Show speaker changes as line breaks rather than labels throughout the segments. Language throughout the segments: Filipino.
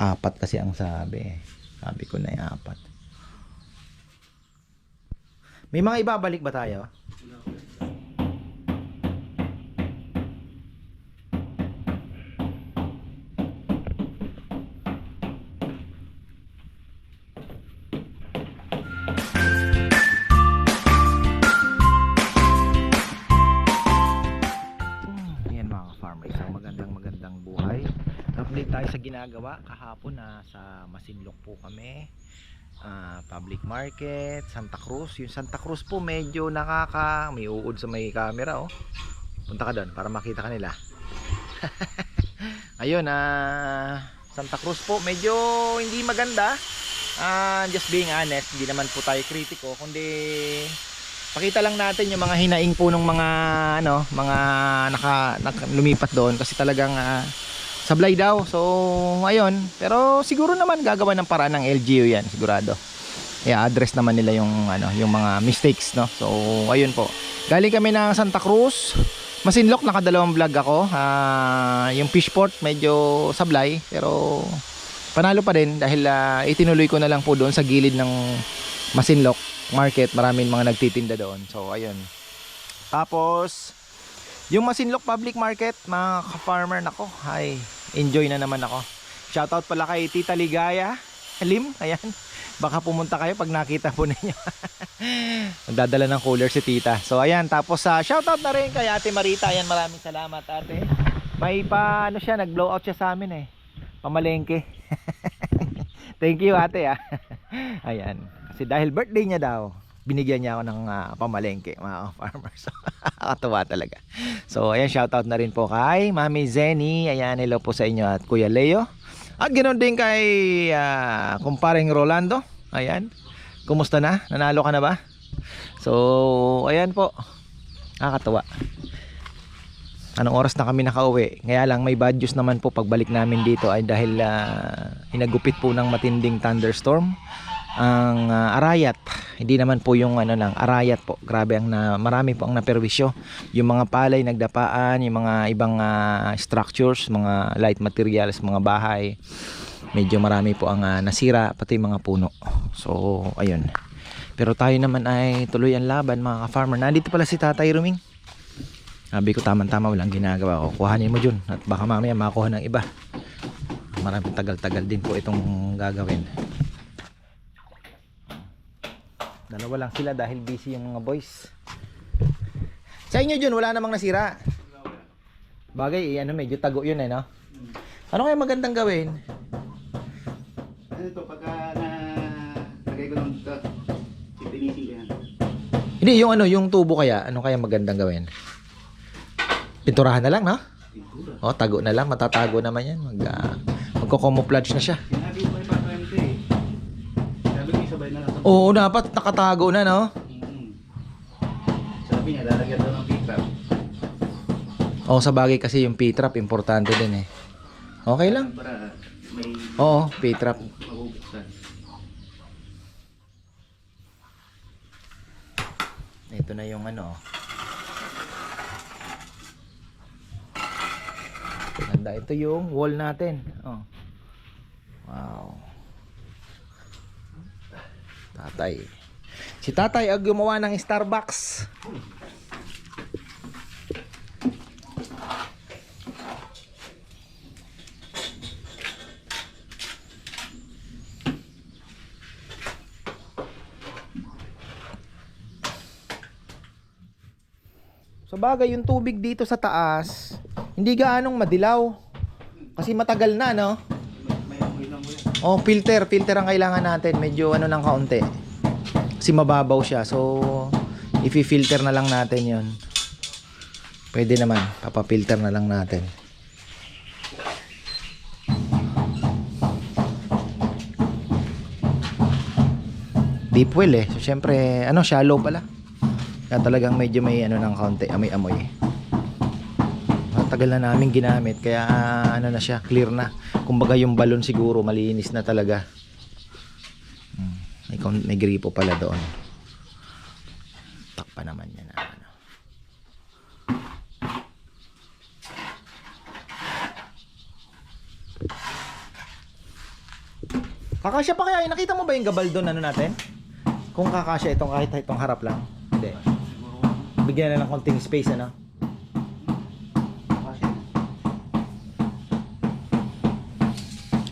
Apat kasi ang sabi. Sabi ko na yung apat. May mga ibabalik ba tayo? Ginagawa kahapon na sa Masinlok po kami. Ah, public market, Santa Cruz. Yung Santa Cruz po medyo nakaka may uod sa may camera oh. Punta ka doon para makita kanila. Ayun ah Santa Cruz po medyo hindi maganda. Ah, just being honest, hindi naman po tayo kritiko kundi pakita lang natin yung mga hinaing po ng mga ano, mga naka, naka lumipat doon kasi talagang ah, sablay daw. So, ayun. Pero siguro naman gagawa ng paraan ng LGU 'yan, sigurado. I-address naman nila yung ano, yung mga mistakes, no. So, ayun po. Galing kami ng Santa Cruz. Masinlok nakadalawang vlog ako. Ah, yung Fishport medyo sablay pero panalo pa din dahil ah, itinuloy ko na lang po doon sa gilid ng Masinlok market. Maraming mga nagtitinda doon. So, ayun. Tapos, yung Masinlok Public Market, mga ka-farmer nako, ay enjoy na naman ako. Shoutout pala kay Tita Ligaya, Lim, ayan. Baka pumunta kayo pag nakita po ninyo. Nagdadala ng cooler si Tita. So ayan, tapos sa shoutout na rin kay Ate Marita. Ayan, maraming salamat Ate. May pa ano siya, nag-blow out siya sa amin eh. Pamalengke. Thank you Ate ah. Ayan. Kasi dahil birthday niya daw, binigyan niya ako ng ah, pamalengke mga farmers. Nakakatuwa talaga. So ayan, shoutout na rin po kay Mami Zenny. Ayan, hello po sa inyo at Kuya Leo. At ganoon din kay ah, kumparing Rolando. Ayan. Kumusta na? Nanalo ka na ba? So, ayan po. Nakakatuwa. Anong oras na kami nakauwi? Kaya lang may bad news naman po pagbalik namin dito ay dahil ah, hinagupit po ng matinding thunderstorm ang ah, Arayat. Hindi naman po yung ano lang, Arayat po. Grabe ang na, marami po ang naperwisyo. Yung mga palay nagdapaan, yung mga ibang ah, structures, mga light materials, mga bahay. Medyo marami po ang ah, nasira pati mga puno. So, ayun. Pero tayo naman ay tuloy ang laban mga ka-farmer. Nandito pala si Tatay Ruming. Sabi ko tamang-tama walang ginagawa ko. Kuhanin mo dyan at baka mamaya makuha ng iba. Maraming tagal-tagal din po itong gagawin. Dalawa lang sila dahil busy yung mga boys. Sa inyo dyan, wala namang nasira. Bagay, eh, ano, medyo tago yun eh, no? Ano kaya magandang gawin?
Ano ito, pagka na lagay ko ng ito, ko yan.
Hindi, yung ano, yung tubo kaya, ano kaya magandang gawin? Pinturahan na lang, no? O, tago na lang, matatago naman yan. Mag, uh, magko-camouflage na siya. Oo, dapat nakatago na, no?
Sabi niya, lalagyan daw ng pickup.
Oo, sa bagay kasi yung P-trap, importante din eh. Okay lang.
Para may
Oo, P-trap.
mabubuksan.
Ito na yung ano. Ganda. Ito yung wall natin. Oh. Wow. Tatay. Si tatay ang gumawa ng Starbucks. Sa bagay, yung tubig dito sa taas, hindi gaanong madilaw. Kasi matagal na, no?
May amoy lang mo yan.
Oh, filter. Filter ang kailangan natin. Medyo ano ng kaunti. Kasi mababaw siya. So, ifi-filter na lang natin yon. Pwede naman. Papapilter na lang natin. Deep well eh. So, syempre, ano, shallow pala. Kaya talagang medyo may ano ng kaunti. Amoy-amoy. Matagal na namin ginamit. Kaya ah, ano na siya, clear na. Kumbaga yung balon siguro, malinis na talaga. Hmm. May, may gripo pala doon. Takpa naman yan. ah, Ano. Kakasya pa kaya? Nakita mo ba yung gabal doon ano natin? Kung kakasya itong kahit itong harap lang. Hindi. Bigyan na ng konting space ano.
Kasi,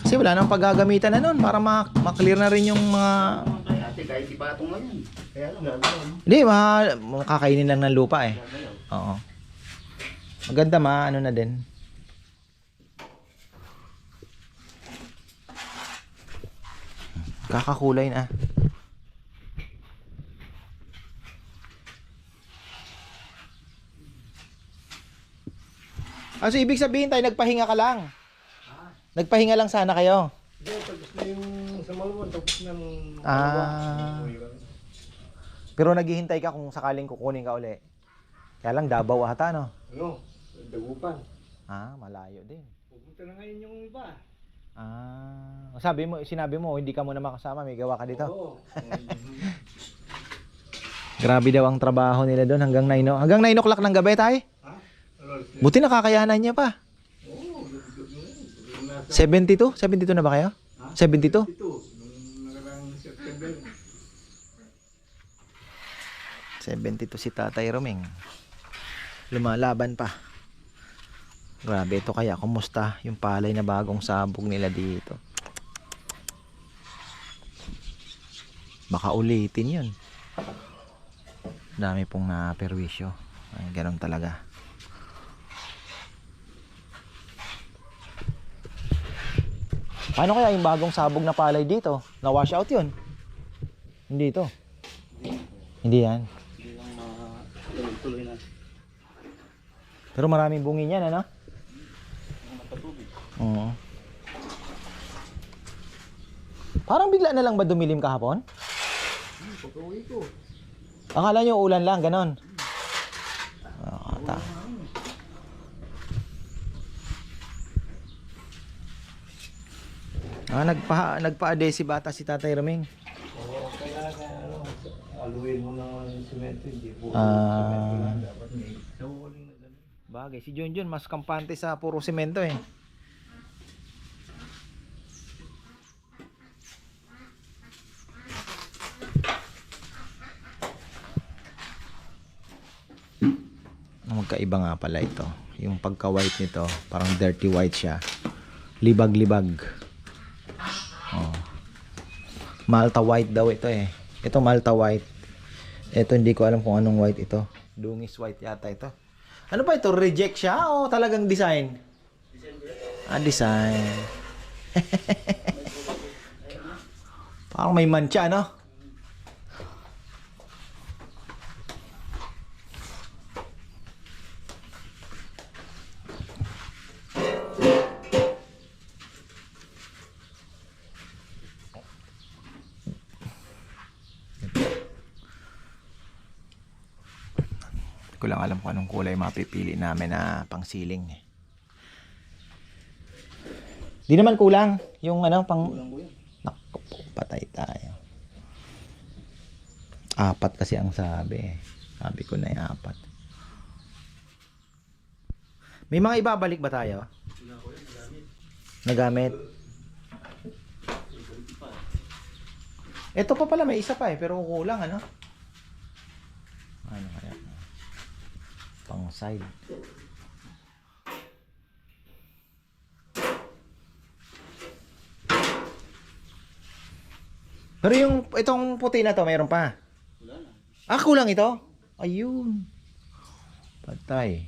Kasi wala nang paggagamitan na nun para ma- ma-clear na rin yung mga...
ate, kahit ipatong lang yan. Kaya lang?
Hindi, ma- makakainin lang ng lupa eh. Oo. Maganda ma, ano na din. Kakakulay na. Ah, so ibig sabihin tayo, nagpahinga ka lang. Nagpahinga lang sana kayo.
Hindi, tapos na yung sa tapos na ng
Ah. Pero naghihintay ka kung sakaling kukunin ka uli. Kaya lang Davao ata, no?
Ano, dagupan.
Ah, malayo din.
Pupunta na ngayon yung iba.
Ah, sabi mo, sinabi mo, hindi ka muna makasama, may gawa ka dito.
Oo.
Grabe daw ang trabaho nila doon hanggang 9 o- Hanggang 9 o'clock ng gabi tayo.
ha? Ano,
Buti nakakayanan niya pa.
Oo, nasa
72? 72 na ba kayo?
Ha?
72?
ito, nung nakarang September.
72 si Tatay Roming. Lumalaban pa. Grabe ito kaya. Kumusta yung palay na bagong sabog nila dito? Baka ulitin yun. Dami pong na-perwisyo. Ay, ganun talaga. Paano kaya yung bagong sabog na palay dito? Na-wash out yun? Hindi ito. Hindi yan.
Hindi lang ma-tuloy na.
Pero maraming bungin yan, ano?
Matatubig.
Oo. Parang bigla na lang ba dumilim kahapon?
Pagkawin ko.
Akala nyo ulan lang, ganon. Ah, nagpa nagpa-adhesive bata si Tatay Raming.
Oo, kaya kaya ano, aluin mo na yung semento, hindi po.
Ah.
na.
Bagay, si Junjun mas kampante sa puro semento eh. Magkaiba nga pala ito. Yung pagka-white nito, parang dirty white siya. Libag-libag. Malta white daw ito eh. Ito Malta white. Ito hindi ko alam kung anong white ito. Dungis white yata ito. Ano ba ito? Reject siya o talagang design? Ah, design. Parang may mancha, no? Ko lang alam kung anong kulay mapipili namin na pang ceiling. eh. Di naman kulang yung ano pang
Kulang ko yan.
Naku po, patay tayo. Apat kasi ang sabi. Sabi ko na yung apat. May mga ibabalik ba tayo? Nagamit. Ito pa pala, may isa pa eh, pero kulang? Ano kaya? Pang side. Pero yung itong puti na to, mayroon pa. Ah, kulang ito? Ayun. Patay.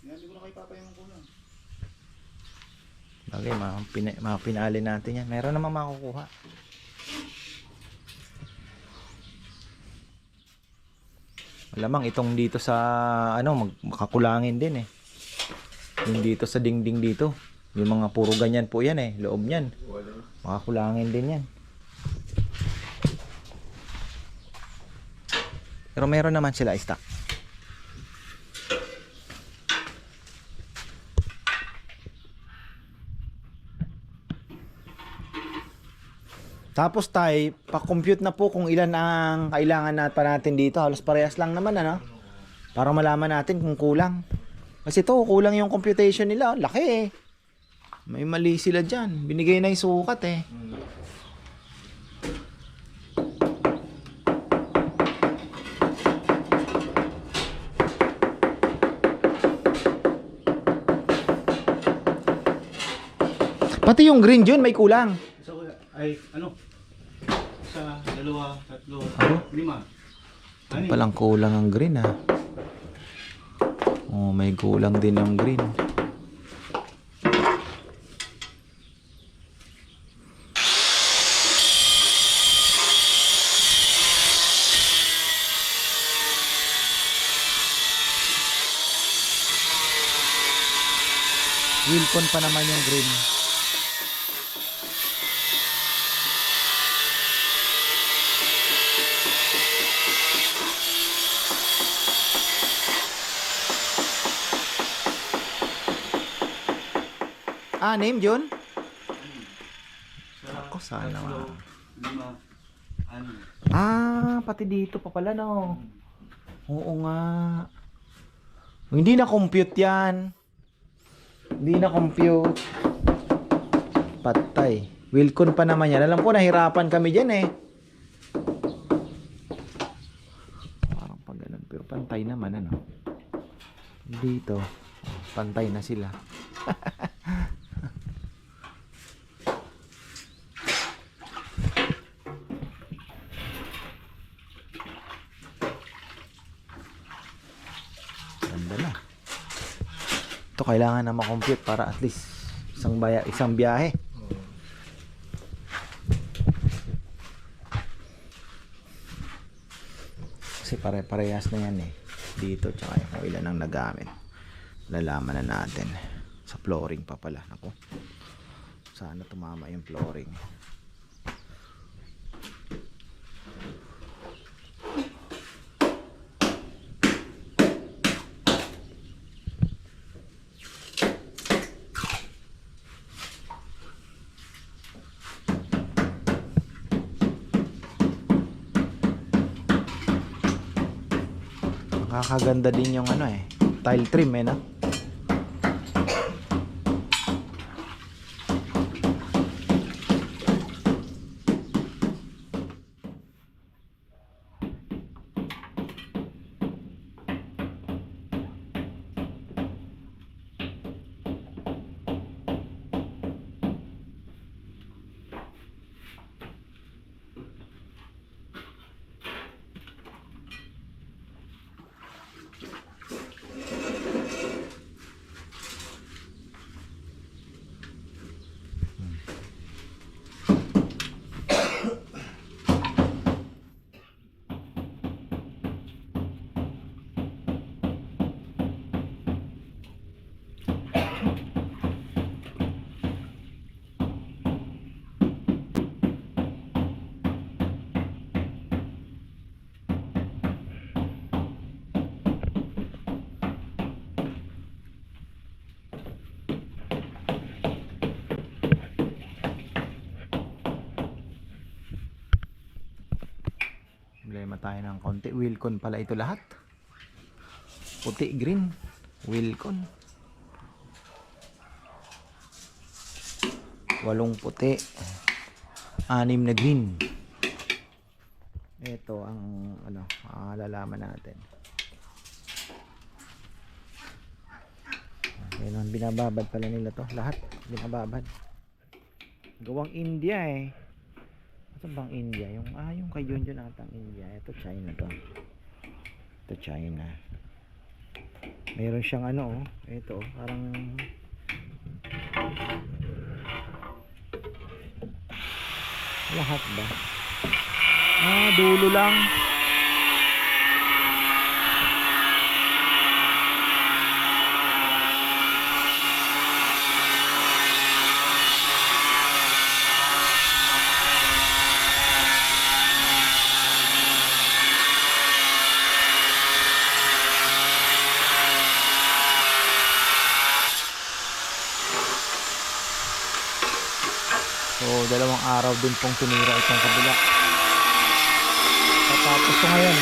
Sinabi ko na kay Papa yung kulang.
Bagay, mga, pina, mga pinali natin yan. Meron naman makukuha. Malamang itong dito sa ano mag, makakulangin din eh. Yung dito sa dingding dito. Yung mga puro ganyan po yan eh. Loob niyan. Makakulangin din yan. Pero meron naman sila stock. Tapos tay, pa-compute na po kung ilan ang kailangan na pa natin dito. Halos parehas lang naman ano. Para malaman natin kung kulang. Kasi to, kulang yung computation nila. Laki eh. May mali sila dyan. Binigay na yung sukat eh. Pati yung green dyan may kulang.
Ay ano? Sa dalawa, tatlo,
Ano?
lima. Ano?
Palang kulang ang green ah. Oh, may kulang din yung green. Wilcon pa naman yung green. Ah, name John?
Sa
Ako, sana nga.
lima, ano?
Ah, pati dito pa pala no. Oo nga. Hindi na compute 'yan. Hindi na compute. Patay. Wilcon pa naman yan. Alam ko nahirapan kami diyan eh. Parang pag ganun, pero pantay naman ano. Dito, pantay na sila. Ganda. Ito kailangan na makompute para at least isang baya, isang biyahe. Kasi pare-parehas na yan eh. Dito tsaka yung ilan ang nagamit. Lalaman na natin. Sa flooring pa pala. Naku. Sana tumama yung flooring. Nakakaganda din yung ano eh. Tile trim eh no? Tayo ng konti. Wilcon pala ito lahat. Puti, green. Wilcon. Walong puti. Anim na green. Ito ang ano, alalaman natin. Ayun ang binababad pala nila to. Lahat binababad. Gawang India eh. Saan bang India? Yung, ah, yung kay Junjun ata ang India. Ito China to. Ito China. Meron siyang ano oh. Ito oh, parang lahat ba? Ah, dulo lang. araw din pong tumira itong kabila. Tatapos ko ngayon.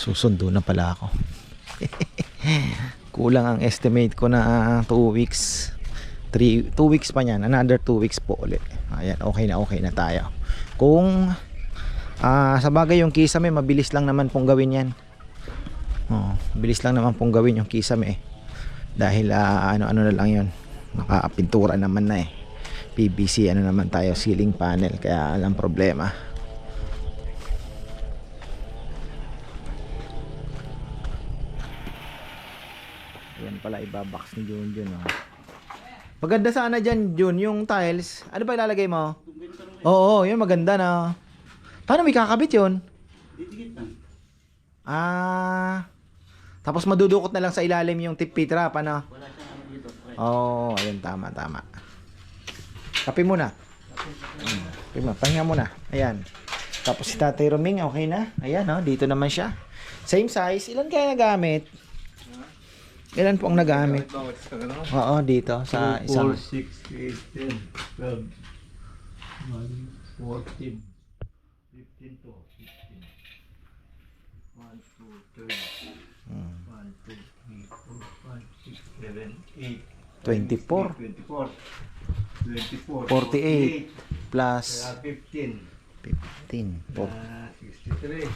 Susundo na pala ako. Kulang ang estimate ko na 2 weeks. 3 2 weeks pa niyan. Another 2 weeks po ulit. Ayan, okay na okay na tayo. Kung ah sa bagay yung kisame, mabilis lang naman pong gawin 'yan. Oh, bilis lang naman pong gawin yung kisame. Dahil ah, ano-ano na lang 'yon. Nakapintura naman na eh. PVC ano naman tayo ceiling panel kaya alam problema. Pala ibabox ni Jun Jun oh. Maganda sana dyan Jun yung tiles. Ano ba ilalagay mo? Oo, yun maganda na. Paano may kakabit yun? Ah. Tapos madudukot na lang sa ilalim yung tip ano?
Ano dito. Okay.
Oo, oh, ayun tama tama. Kape muna. Hmm, Kape mo, pahinga muna. Ayan. Tapos si Tatay Roming, okay na. Ayan, oh, dito naman siya. Same size. Ilan kaya nagamit? Ilan po ang nagamit?
Ano?
Oo, dito sa
4,
isang
6, 8, 10, 12, 14, 15 to 16. 1, 2, 3,
Hmm,
1, 2, 3, 4, 5, 6, 7, 8.
24
24. 24.
48 plus
Kaya 15.
15. Po-
Ah, 63.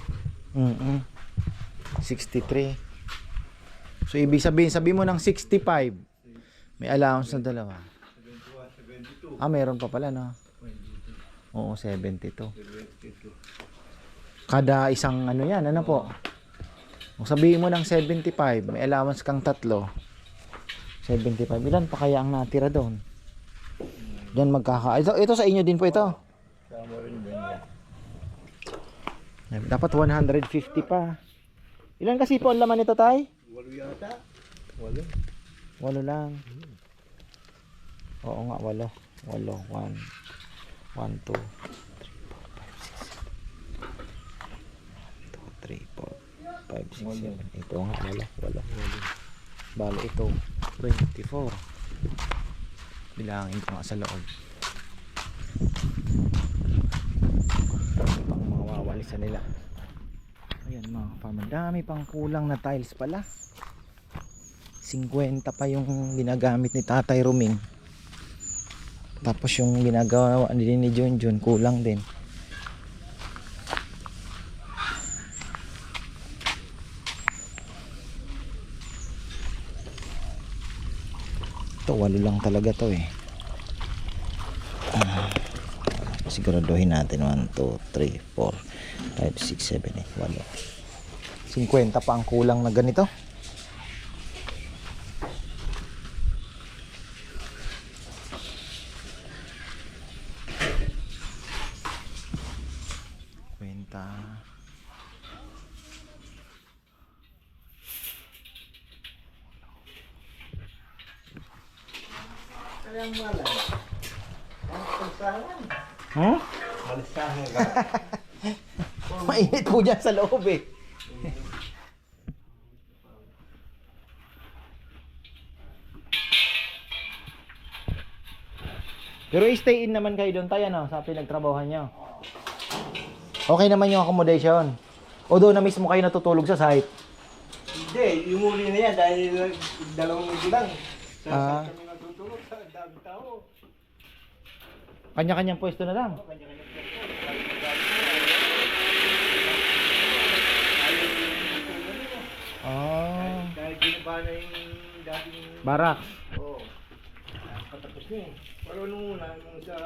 Mm-mm. 63. So, ibig sabihin, sabi mo ng 65. May allowance na dalawa.
71, 72.
Ah, meron pa pala, no? Oo, 72.
72.
Kada isang ano yan, ano po? Kung sabihin mo ng 75, may allowance kang tatlo. 75. Ilan pa kaya ang natira doon? Diyan magkaka... Ito, ito sa inyo din po ito. Dapat 150 pa. Ilan kasi po ang laman nito, tay?
Walo yata. Walo.
Walo lang. Oo nga, walo. Walo. One. One, two. Three, four. Five, six,
Walo.
seven. Ito nga, walo. Walo. Balo ito. 24. Bilangin ko nga sa loob. Pang mga wawalisan nila. Ayan mga farmer. Dami pang kulang na tiles pala. 50 pa yung ginagamit ni Tatay Ruming. Tapos yung ginagawa din ni John kulang din. Ito walo lang talaga to eh. Ah, siguraduhin natin 1, 2, 3, 4, 5, 6, 7, 8, walo. 50 pa ang kulang na ganito. Kwenta. Hmm?
Malisahan ka.
Mainit po dyan sa loob eh. Pero stay in naman kayo doon tayo no, sa pinagtrabahohan nyo. Okay naman yung accommodation. O doon na mismo kayo natutulog sa site.
Hindi, yung uli na yan dahil dalawang linggo lang. Sa
Ah.
kami natutulog sa dami tao.
Kanya-kanyang pwesto na lang.
Kanya-kanya pwesto. Dami na dami na. Ayaw yung tutulog nila.
Ah,
Dahil ginawa na yung dating...
barak.
Oo. Ah, Patapos na eh. Pero nung una, nung sa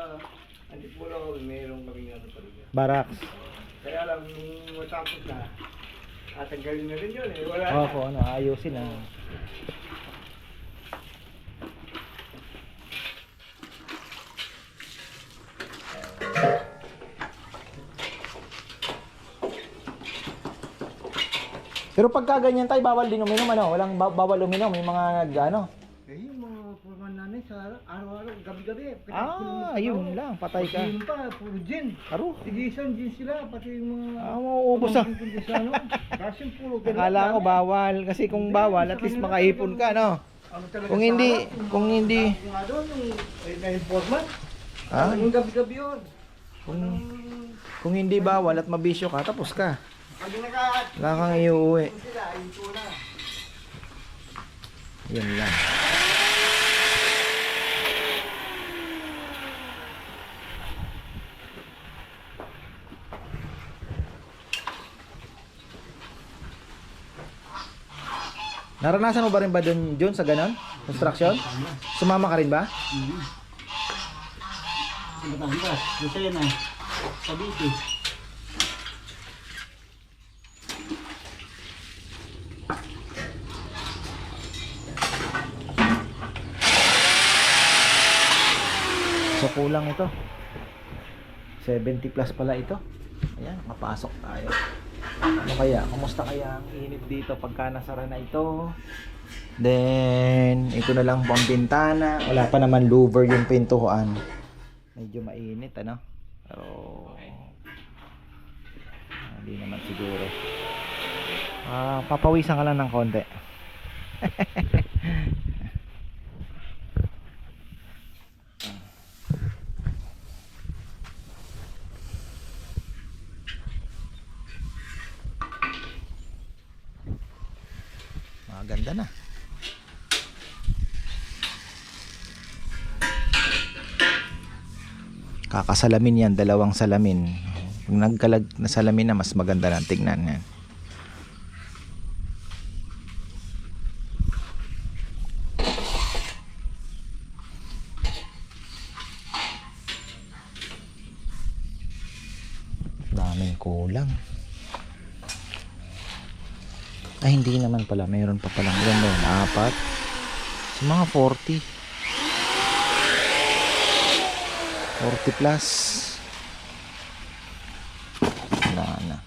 Antipolo, mayroong kaming ano pa rin yan.
Barak.
Kaya lang, nung matapos na, tatanggalin na rin yun eh. Wala na.
po, ano, ayusin na. Pero pagka ganyan tayo, bawal din uminom, ano? Walang ba- bawal uminom, may mga nag, ano?
Eh, yung mga purman namin sa araw-araw, gabi-gabi.
Ah, yun lang, patay ka.
Yun pa, puro gin.
Aro,
Tigisan gin sila, pati yung mga...
ah, mauubos ah.
pamangkin ko sa ano. Kasi puro ganun.
Akala ko bawal, kasi kung bawal, at least makaipon ka, no?
Ano talaga
Kung
sa
hindi,
yung
kung hindi,
doon, yung eh, na yung foreman.
ah,
Yung gabi-gabi yun.
kung, kung hindi bawal at mabisyo ka, tapos ka. Wala kang iuwi. Yun lang. Naranasan mo ba rin ba dun, Jun, sa ganon? Construction? Sumama ka rin ba?
Batangas, Lucena, Cavite.
So kulang ito. 70 plus pala ito. Ayan, mapasok tayo. Ano kaya? Kumusta kaya ang init dito pagka nasara na ito? Then, ito na lang po ang bintana. Wala pa naman louver yung pintuan. Medyo mainit, ano? Pero, hindi naman siguro. Ah, papawisan ka lang ng konti. Maganda na. Kakasalamin yan, dalawang salamin. Pag nagkalag na salamin na, mas maganda na tignan yan. Daming kulang. Ay, hindi naman pala. Mayroon pa palang ilan ba yun? Apat. Sa mga 40. 40 plus. Wala na.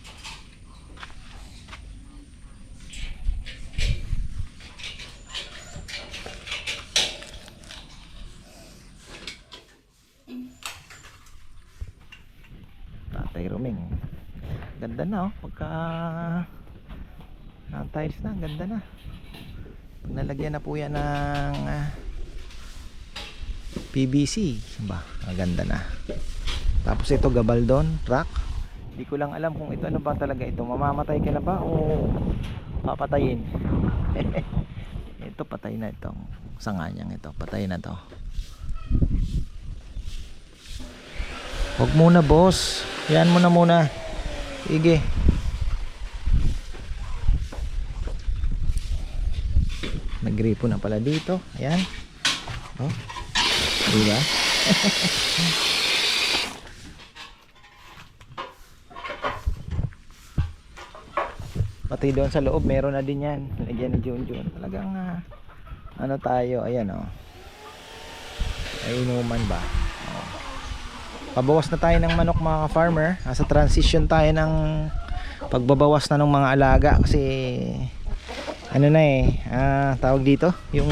Tatay Ruming. Ganda na oh. Pagka na tiles na, ganda na. Nalagyan na po yan ng ah, PVC, ba? Ang ganda na. Tapos ito gabaldon, rock. Hindi ko lang alam kung ito ano ba talaga ito. Mamamatay ka na ba o papatayin? ito patay na itong sanga niyang ito. Patay na to. Huwag muna boss. Yan mo na muna. Sige. Nagripo na pala dito. Ayan. Oh. Diba? Pati doon sa loob, meron na din yan. Lagyan ni Junjun. Talagang, ah, ano tayo, ayan oh. Ay inuman ba? Oh. Pabawas na tayo ng manok mga farmer. Nasa transition tayo ng pagbabawas na ng mga alaga kasi ano na eh, ah, tawag dito, yung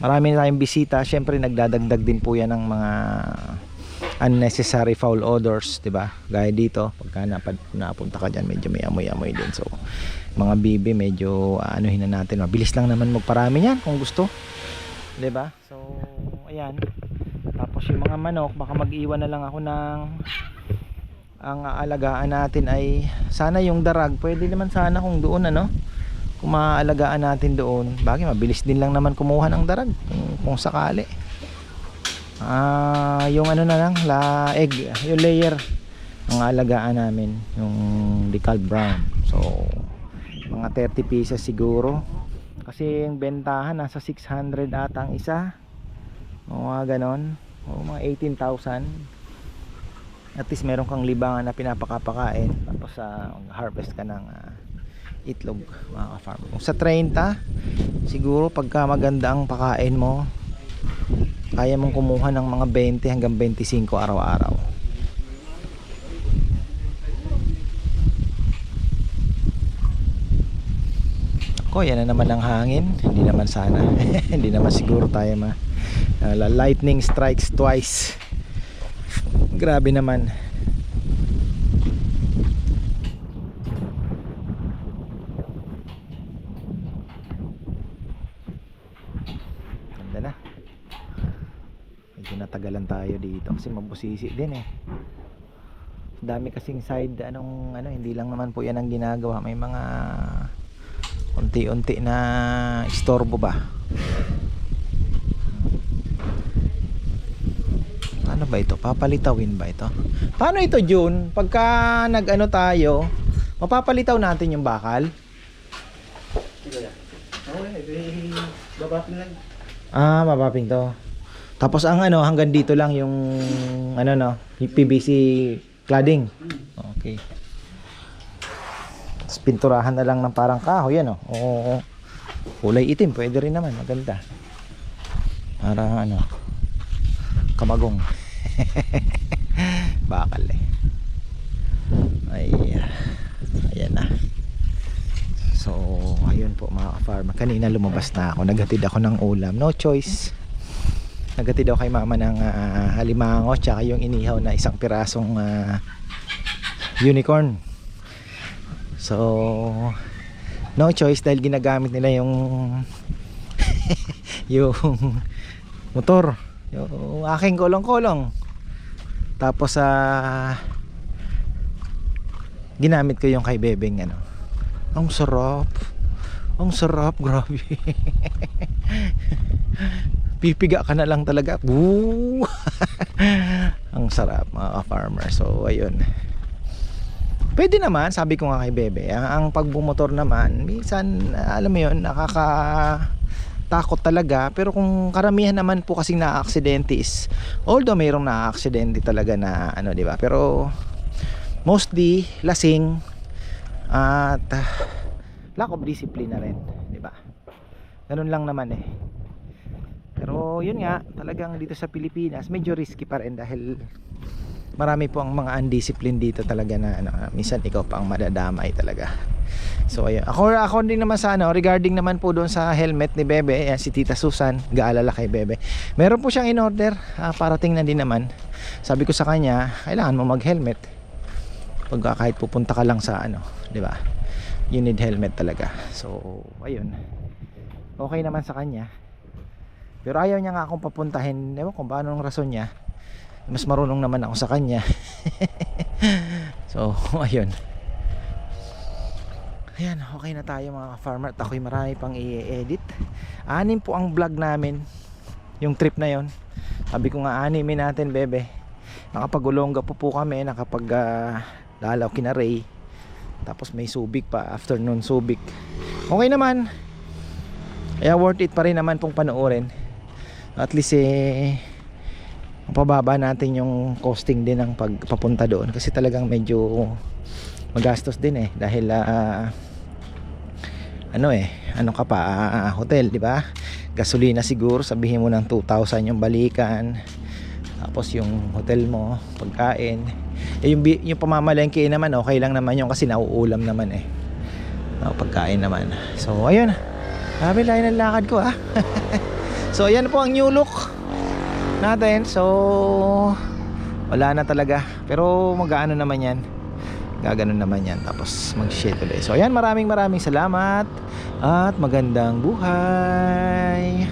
marami na tayong bisita, syempre nagdadagdag din po yan ng mga unnecessary foul odors, 'di ba? Gaya dito, pagka napad, napunta ka diyan, medyo may amoy-amoy din. So, mga bibi medyo anuhin na natin. Mabilis lang naman magparami niyan kung gusto. 'Di ba? So, ayan. Tapos yung mga manok, baka mag-iwan na lang ako ng ang aalagaan natin ay sana yung darag pwede naman sana kung doon ano kung maaalagaan natin doon bagay mabilis din lang naman kumuha ng darag kung, kung sakali. Ah yung ano na lang la egg yung layer ang alagaan namin yung decal brown. So mga 30 pieces siguro. Kasi yung bentahan nasa 600 ata ang isa. Mga ganon. O mga 18,000 at least meron kang libangan na pinapakapakain. Tapos sa harvest ka ng ah, itlog mga ka-farm sa 30 siguro pagka maganda ang pakain mo kaya mong kumuha ng mga 20 hanggang 25 araw-araw. Ako yan na naman ang hangin. Hindi naman sana. Hindi naman siguro tayo ma ah, lightning strikes twice. Grabe naman. Ganda na. Medyo natagalan tayo dito kasi mabusisi din eh. dami kasing side anong ano hindi lang naman po yan ang ginagawa. May mga unti-unti na istorbo ba? Ano ba ito? Papalitawin ba ito? Paano ito June? Pagka nag ano tayo mapapalitaw natin yung bakal.
Eh, lang.
ah mapaping to tapos ang ano hanggang dito lang yung ano no yung PVC cladding okay Tapos pinturahan na lang ng parang kahoy yan oh. Oo. Kulay itim pwede rin naman maganda. Para ano kamagong. Bakal eh. Ay ayan na. So ayun po mga farmer. Kanina lumabas na ako. Naghatid ako ng ulam. No choice. Naghatid ako kay mama ng ah, halimango tsaka yung inihaw na isang pirasong ah, unicorn. So, no choice dahil ginagamit nila yung yung motor. Yung aking kolong-kolong. Tapos sa ginamit ko yung kay Bebeng ano. Ang sarap. Ang sarap, grabe. Pipiga ka na lang talaga. Ang sarap mga farmer. So, ayun. Pwede naman, sabi ko nga kay Bebe, ang, ang pagbumotor naman, minsan, alam mo yun, nakaka takot talaga pero kung karamihan naman po kasing na-aksidente is although mayroong na-aksidente talaga na ano di ba pero mostly lasing at ah, lack of discipline na rin di ba ganun lang naman eh pero yun nga talagang dito sa Pilipinas medyo risky pa rin dahil marami po ang mga undisciplined dito talaga na ano, minsan ikaw pa ang madadamay talaga. So ayun. Ako ako din naman sa ano regarding naman po doon sa helmet ni Bebe, ayan, si Tita Susan, gaalala kay Bebe. Meron po siyang in order, ah, parating na din naman. Sabi ko sa kanya, kailangan mo mag-helmet. Pag kahit pupunta ka lang sa ano, 'di ba? You need helmet talaga. So ayun. Okay naman sa kanya. Pero ayaw niya nga akong papuntahin. Ewan kung paano ang rason niya. Mas marunong naman ako sa kanya. So ayun. Ayan okay na tayo mga farmer at ako'y marami pang i-edit. Anim po ang vlog namin yung trip na yon sabi ko nga animin natin bebe. Nakapag-ulongga po po kami nakapag uh, lalaw kina Ray. Tapos may subik pa afternoon subik okay naman. Kaya worth it pa rin naman pong panoorin at least eh pababa natin yung costing din ng pagpapunta doon. Kasi talagang medyo magastos din eh. Dahil ah, ano eh ano ka pa ah, hotel di ba? Gasolina siguro sabihin mo ng 2,000 yung balikan. Tapos yung hotel mo pagkain. Eh, yung, yung pamamalengke naman okay lang naman yung kasi nauulam naman eh. No, pagkain naman. So ayun. Grabe layo ng lakad ko ah so ayan po ang new look natin. So wala na talaga. Pero mag-ano naman yan. Gaganon naman yan. Tapos mag shade ulit. So ayan maraming maraming salamat at magandang buhay